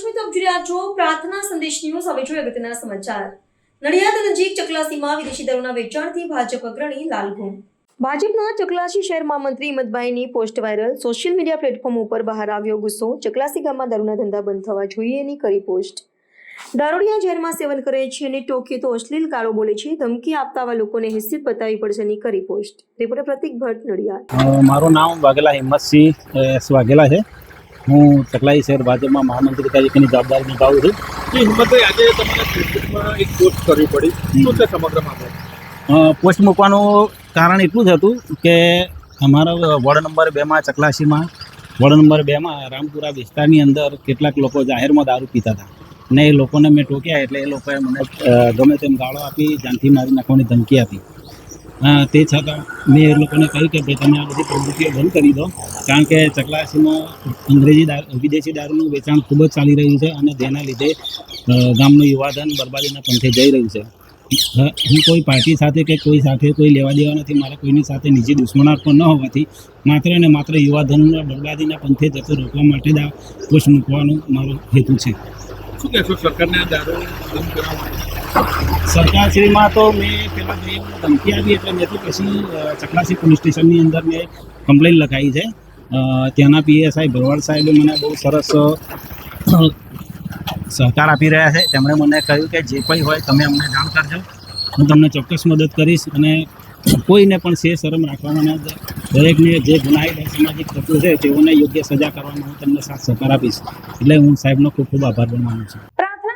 જોઈ રહ્યા છો. પ્રાર્થના સંદેશ ન્યૂઝ હવે જોઈએ અગત્યના સમાચાર. નડિયાદ નજીક ચકલાસીમાં વિદેશી દારૂના વેચાણથી ભાજપ અગ્રણી લાલઘુમ. ભાજપના ચકલાસી શહેરમાં મંત્રી હિંમતભાઈની post viral. Social media platform ઉપર બહાર આવ્યો ગુસ્સો. ચકલાસી ગામમાં દારૂના ધંધા બંધ થવા જોઈએ એની કરી પોસ્ટ. દારૂડિયા ઝેરમાં સેવન કરે છે અને ટોકે તો અશ્લીલ ગાળો બોલે છે. ધમકી આપતા આવા લોકોને હિસ્સિત બતાવવી પડશે ની કરી પોસ્ટ. રિપોર્ટર પ્રતિક ભટ્ટ નડિયાદ. મારું નામ વાઘેલા હિંમતસિંહ વાઘેલા છે. હું ચકલાઈ શહેર ભાજપમાં મહામંત્રી તરીકેની જવાબદારી નિભાવું છું. હિંમતભાઈ આજે તમારે ફેસબુકમાં એક પોસ્ટ કરવી પડી. શું છે સમગ્ર મામલો? પોસ્ટ મૂકવાનું કારણ એટલું જ હતું કે અમારા વોર્ડ નંબર બેમાં ચકલાસીમાં વોર્ડ નંબર બેમાં રામપુરા વિસ્તારની અંદર કેટલાક લોકો જાહેરમાં દારૂ પીતા હતા. ને એ લોકોને મેં ટોક્યા એટલે એ લોકોએ મને ગમે તેમ ગાળો આપી જાનથી મારી નાખવાની ધમકી આપી. તે છતાં મેં એ લોકોને કહ્યું કે ભાઈ તમે આ બધી પ્રવૃત્તિઓ બંધ કરી દો. કારણ કે ચકલાસીમાં અંગ્રેજી વિદેશી દારૂનું વેચાણ ખૂબ જ ચાલી રહ્યું છે અને જેના લીધે ગામનું યુવાધન બરબાદીના પંથે જઈ રહ્યું છે. હું કોઈ પાર્ટી સાથે કે કોઈ સાથે કોઈ લેવા દેવા નથી, મારે કોઈની સાથે નિજી દુશ્મનાટ પણ ન હોવાથી માત્ર ને માત્ર યુવાધનના બરબાદીના પંથે જતો રોકવા માટે જ આ પોસ્ટ મૂકવાનો મારો હેતુ છે. શું કહેશો, સરકારને દારૂ બંધ કરવા માટે? સરકારશ્રીમાં તો મેં તો એ ધમકી આપી એટલે મેં તો પછી ચકલાસી પોલીસ સ્ટેશનની અંદર મેં કમ્પ્લેન લખાવી છે. ત્યાંના પીએસઆઈ ભરવાડ સાહેબે મને બહુ સરસ સહકાર આપી રહ્યા છે. તેમણે મને કહ્યું કે જે કંઈ હોય તમે અમને જાણ કરજો. હું તમને ચોક્કસ મદદ કરીશ અને કોઈને પણ સે શરમ રાખવાના દરેકને જે ગુનાહિત સામાજિક તત્વો છે તેઓને યોગ્ય સજા કરવામાં હું તમને સાથ સહકાર આપીશ. એટલે હું સાહેબનો ખૂબ ખૂબ આભાર માનું છું.